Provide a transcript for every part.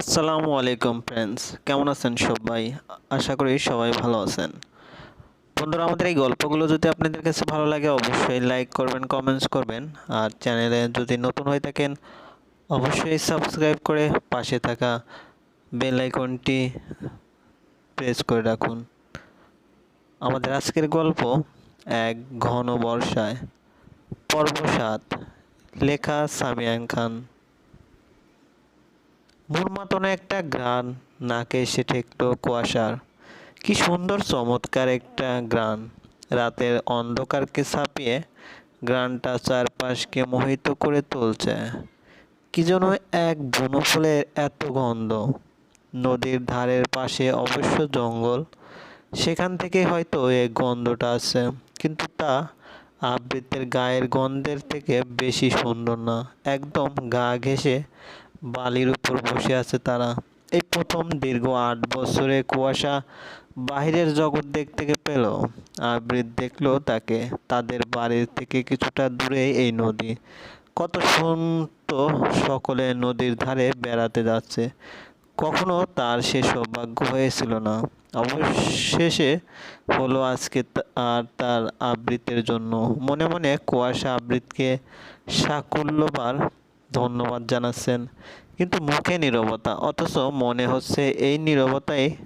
আসসালামু আলাইকুম ফ্রেন্ডস কেমন আছেন সবাই? আশা করি সবাই ভালো আছেন। বন্ধুরা, আমাদের এই গল্পগুলো যদি আপনাদের কাছে ভালো লাগে, অবশ্যই লাইক করবেন কমেন্টস করবেন। আর চ্যানেলে যদি নতুন হয়ে থাকেন, অবশ্যই সাবস্ক্রাইব করে পাশে থাকা বেল আইকনটি প্রেস করে রাখুন। আমাদের আজকের গল্প, এক ঘন বর্ষায় পর্ব সাত লেখা সামিয়ান খান। মুরমাতনে একটা গ্রান নাকে এসে ঠেকলো কুয়াশার। কি সুন্দর চমৎকার একটা গ্রান। রাতের অন্ধকারকে ছাপিয়ে গ্রানটা চারপাশকে মোহিত করে তুলছে। কি যেন এক বুনো ফুলের এত গন্ধ। নদীর ধারের পাশে অবশ্য জঙ্গল, সেখান থেকে হয়তো এই গন্ধটা আছে, কিন্তু তা আবৃতের গায়ের গন্ধের থেকে বেশি সুন্দর না। একদম গা ঘেঁষে বালির উপর বসে আছে তারা। এই প্রথম দীর্ঘ আট বছরে কুয়াশা বাহিরের জগৎ দেখতে পেল আবৃত দেখল তাকে। তাদের বাড়ির থেকে কিছুটা দূরে এই নদী। কত শুনত সকলে নদীর ধারে বেড়াতে যাচ্ছে। কখনো তার সে সৌভাগ্য হয়েছিল না। অবশেষে হলো আজকে আর তার আবৃতের জন্য। মনে মনে কুয়াশা আবৃতকে সাকুল্যবার ধন্যবাদ জানাচ্ছেন। কিন্তু মুখে নীরবতা, অথচ মনে হচ্ছে এই নীরবতাই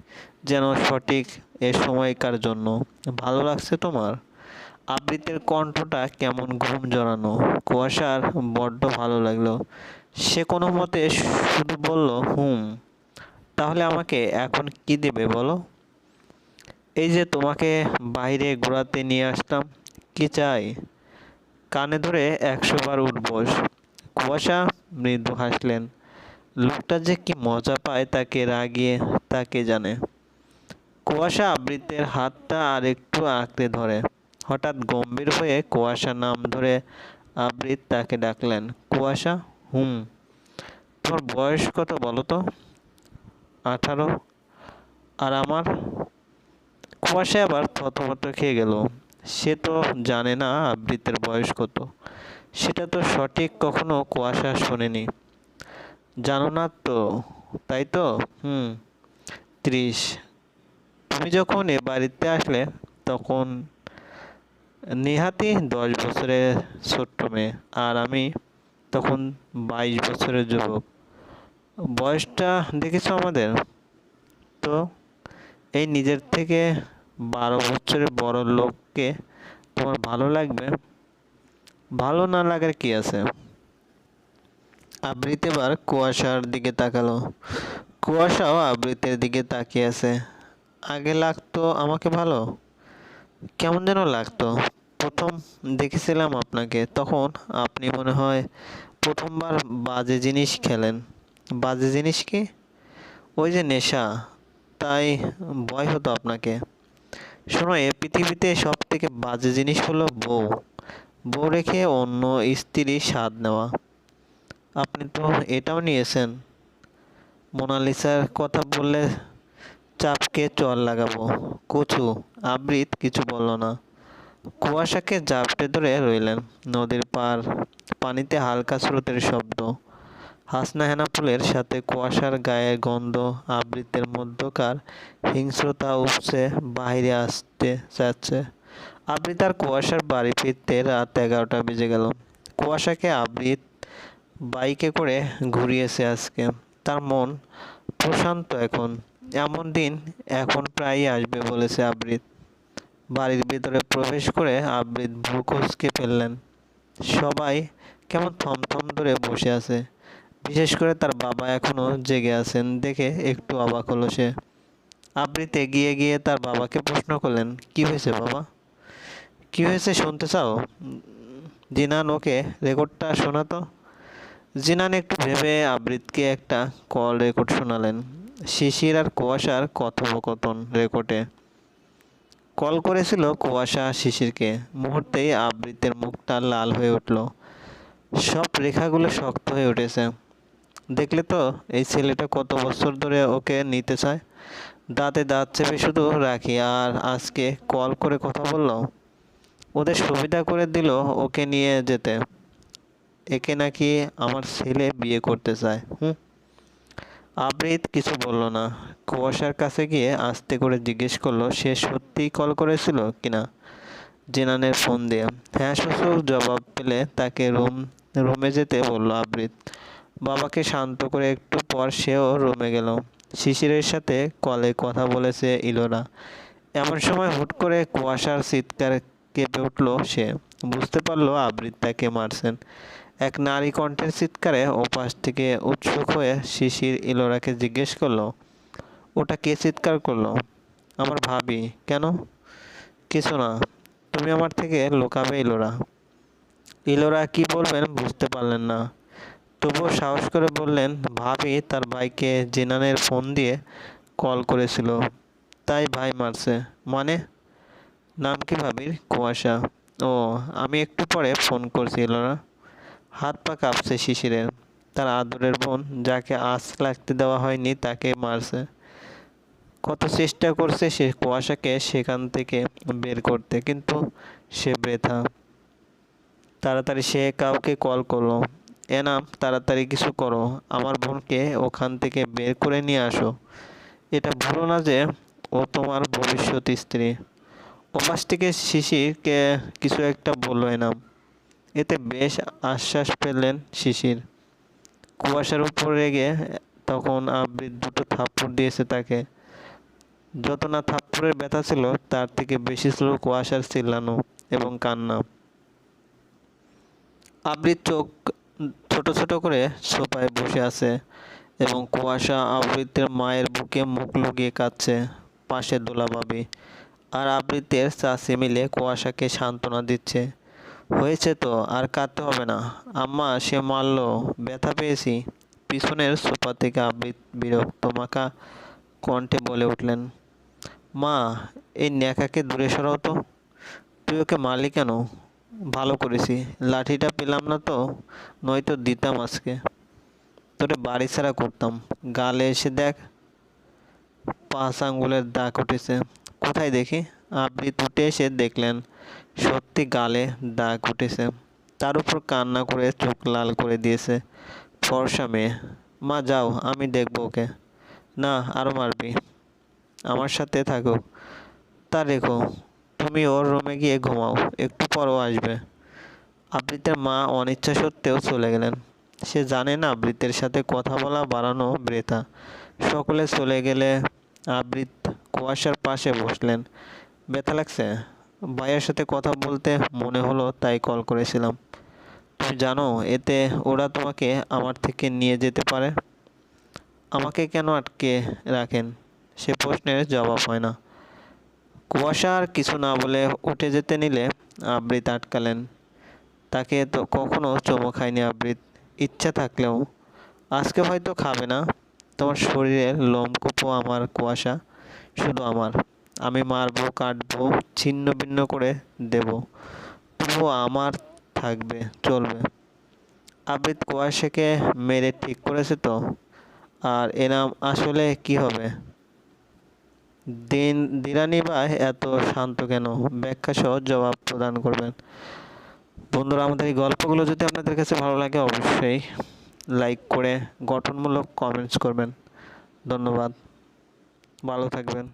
যেন সঠিক এ সময়কার জন্য। ভালো লাগছে তোমার? আবৃতের কণ্ঠটা কেমন ঘুম জড়ানো। কুয়াশার বড্ড ভালো লাগল। সে কোনো মতে শুধু বলল, হুম, তাহলে আমাকে এখন কি দেবে বলো? এই যে তোমাকে বাইরে ঘোরাতে নিয়ে আসলাম, কি চাই? কানে ধরে একশো বার উঠবোস কুয়াশা, মৃদু হাসলেন। লোকটা যে কি মজা পায় তাকে রাগিয়ে তাকে জানে। কুয়াশা আবৃতের হাতটা আর একটু আঁকড়ে ধরে। হঠাৎ গম্ভীর হয়ে কুয়াশা নাম ধরে আবৃত তাকে ডাকলেন, কুয়াশা, হুম তোমার বয়স কত বলো তো? আঠারো। আর আমার? কুয়াশা আবার থতমত খেয়ে গেল। সে তো জানে না আবৃতের বয়স কত। সেটা তো সঠিক কখনো কুয়াশা শোনেনি। জানো না তো, তাই তো? হুম। ত্রিশ। তুমি যখন এ বাড়িতে আসলে, তখন নেহাতি দশ বছরের ছোট্ট মেয়ে, আর আমি তখন বাইশ বছরের যুবক। বয়সটা দেখেছ আমাদের? তো এই নিজের থেকে বারো বছরের বড় লোককে তোমার ভালো লাগবে? ভালো না লাগার কি আছে? আবৃত এবার কুয়াশার দিকে তাকালো। কুয়াশাও আবৃতের দিকে তাকিয়ে আছে। আগে লাগতো আমাকে ভালো? কেমন যেন লাগতো। প্রথম দেখেছিলাম আপনাকে, তখন আপনি মনে হয় প্রথমবার বাজে জিনিস খেলেন। বাজে জিনিস কি? ওই যে নেশা, তাই ভয় হতো আপনাকে। শোনো, এ পৃথিবীতে সব থেকে বাজে জিনিস হলো বউ। বউ রেখে অন্য স্ত্রী স্বাদ নেওয়া। আপনি তো এটাও নিয়েছেন। মোনালিসার কথা বললে চাপকে চল লাগাবো। কচু, আবৃত কিছু বলল না। কুয়াশাকে জাপটে ধরে রইলেন। নদীর পার, পানিতে হালকা স্রোতের শব্দ। হাসনা হেনা ফুলের সাথে কুয়াশার গায়ের গন্ধ, আবৃতের মধ্যকার হিংস্রতা উপসে বাইরে আসতে যাচ্ছে আবৃত আর কুয়াশার বাড়ি ফিরতে রাত এগারোটা বেজে গেল। কুয়াশাকে আবৃত বাইকে করে ঘুরিয়েছে আজকে। তার মন প্রশান্ত এখন। এমন দিন এখন প্রায়ই আসবে বলেছে আবৃত। বাড়ির ভিতরে প্রবেশ করে আবৃত ভ্রুকুচকে ফেললেন। সবাই কেমন থমথম ধরে বসে আছে। বিশেষ করে তার বাবা এখনও জেগে আছেন দেখে একটু অবাক হলো সে। আবৃত এগিয়ে গিয়ে তার বাবাকে প্রশ্ন করলেন, কি হয়েছে বাবা? কি হয়েছে শুনতে চাও? জিনান, ওকে, রেকর্ডটা শোনাতো জিনান একটু ভেবে আবৃতকে একটা কল রেকর্ড শোনালেন। শিশির আর কুয়াশার কথোপকথন রেকর্ডে কল করেছিল কুয়াশা শিশিরকে। মুহূর্তেই আবৃতের মুখটা লাল হয়ে উঠল। সব রেখাগুলো শক্ত হয়ে উঠেছে। দেখলে তো, এই ছেলেটা কত বছর ধরে ওকে নিতে চায়? দাঁতে দাঁত চেপে শুধু রাখি, আর আজকে কল করে কথা বলল? ওদের সুবিধা করে দিল ওকে নিয়ে যেতে। একে নাকি আমার ছেলে বিয়ে করতে চায়, হুম? আবৃত কিছু বলল না। কুয়াশার কাছে গিয়ে আস্তে করে জিজ্ঞেস করল, সে সত্যিই কল করেছিল কিনা? জেনানের ফোন দিয়ে। হ্যাঁ শ্বশুর জবাব পেলে তাকে রুম, রুমে যেতে বলল আবৃত। বাবাকে শান্ত করে একটু পর সেও রুমে গেল। শিশিরের সাথে কলে কথা বলেছে ইলোরা। এমন সময় হুট করে কুয়াশার চিৎকার কেঁপে উঠল সে। বুঝতে পারল আবৃত তাকে মারছেন। এক নারী কণ্ঠের চিৎকারে ওপাশ থেকে উৎসুক হয়ে শিশির ইলোরাকে জিজ্ঞেস করল, ওটা কে চিৎকার করল? আমার ভাবি। কেন? কিছু না। তুমি আমার থেকে লোকাবে ইলোরা ইলোরা কি বলবেন বুঝতে পারলেন না। তবুও সাহস করে বললেন, ভাবি তার ভাইকে জেনানের ফোন দিয়ে কল করেছিল। তাই ভাই মারছে। মানে? নাম কি ভাবির? কুয়াশা। ও, আমি একটু পরে ফোন করছি ইলোরা হাত পা কাঁপছে শিশিরের তার আদরের বোন, যাকে আঁচ লাগতে দেওয়া হয়নি, তাকে মারছে। কত চেষ্টা করছে সে কুয়াশাকে সেখান থেকে বের করতে, কিন্তু সে বৃথা। তাড়াতাড়ি সে কাউকে কল করল। এনাম, তাড়াতাড়ি কিছু করো। আমার বোনকে ওখান থেকে বের করে নিয়ে আসো। এটা ভুলো না যে ও তোমার ভবিষ্যৎ স্ত্রী। ওপাশ থেকে শিশিরকে কিছু একটা বলল এনাম এতে বেশ আশ্বাস পেলেন শিশির। কুয়াশার উপর রেগে তখন আবৃত দুটো থাপ্পড় দিয়েছে তাকে। যত না থাপ্পড়ের ব্যথা ছিল, তার থেকে বেশি ছিল কুয়াশার চিল্লানো এবং কান্না। আবৃত চোখ ছোট ছোট করে সোফায় বসে আছে এবং কুয়াশা আবৃতের মায়ের বুকে মুখ লুকিয়ে কাঁদছে পাশে দোলাভাবি আর আবৃতের চাষি মিলে কুয়াশাকে সান্ত্বনা দিচ্ছে। হয়েছে তো, আর কাঁদতে হবে না। আম্মা, সে মারলো, ব্যথা পেয়েছি। পিছনের সোফা থেকে আবৃত বিরক্ত মাখা কণ্ঠে বলে উঠলেন, মা, এই ন্যাকাকে দূরে সরাও তো। তুই ওকে মারলি কেন? ভালো করেছি। লাঠিটা পেলাম না তো, নয়তো দিতাম আজকে। তোরে বাড়ি ছাড়া করতাম। গালে এসে দেখ, পাঁচ আঙ্গুলের দাগ উঠেছে। কোথায় দেখি? আবৃত উঠে এসে দেখলেন। সত্যি গালে দাগ উঠেছে। তার উপর কান্না করে চোখ লাল করে দিয়েছে। ফর্সা মেয়ে। মা, যাও, আমি দেখব ওকে। না আরও মারবি। আমার সাথে থাকো। তা রেখো। তুমি ওর রুমে গিয়ে ঘুমাও। একটু পরও আসবে। আবৃতের মা অনিচ্ছা সত্ত্বেও চলে গেলেন। সে জানে না আবৃতের সাথে কথা বলা বাড়ানো ব্রেতা সকলে চলে গেলে আবৃত কুয়াশার পাশে বসলেন। ব্যথা লাগছে? ভাইয়ের সাথে কথা বলতে মনে হলো, তাই কল করেছিলাম। তুমি জানো, এতে ওরা তোমাকে আমার থেকে নিয়ে যেতে পারে। আমাকে কেন আটকে রাখেন? সে প্রশ্নের জবাব হয় না। কুয়াশা আর কিছু না বলে উঠে যেতে নিলে আবৃত আটকালেন। তাকে তো কখনো চমো খায়নি আবৃত। ইচ্ছা থাকলেও। আজকে হয়তো খাবে না। তোমার শরীরের লোমকূপও আমার কুয়াশা। শুধু আমার। আমি মারবো, কাটবো, ছিন্ন ভিন্ন করে দেব। তবুও আমার থাকবে, চলবে। আবৃত কুয়াশাকে মেরে ঠিক করেছে তো? আর এনাম আসলে কি হবে? দিন, দিরানি বা এত শান্ত কেন? ব্যাখ্যা সহ জবাব প্রদান করবেন। বন্ধুরা, আমাদের এই গল্পগুলো যদি আপনাদের কাছে ভালো লাগে, অবশ্যই লাইক করে গঠনমূলক কমেন্টস করবেন। ধন্যবাদ। ভালো থাকবেন।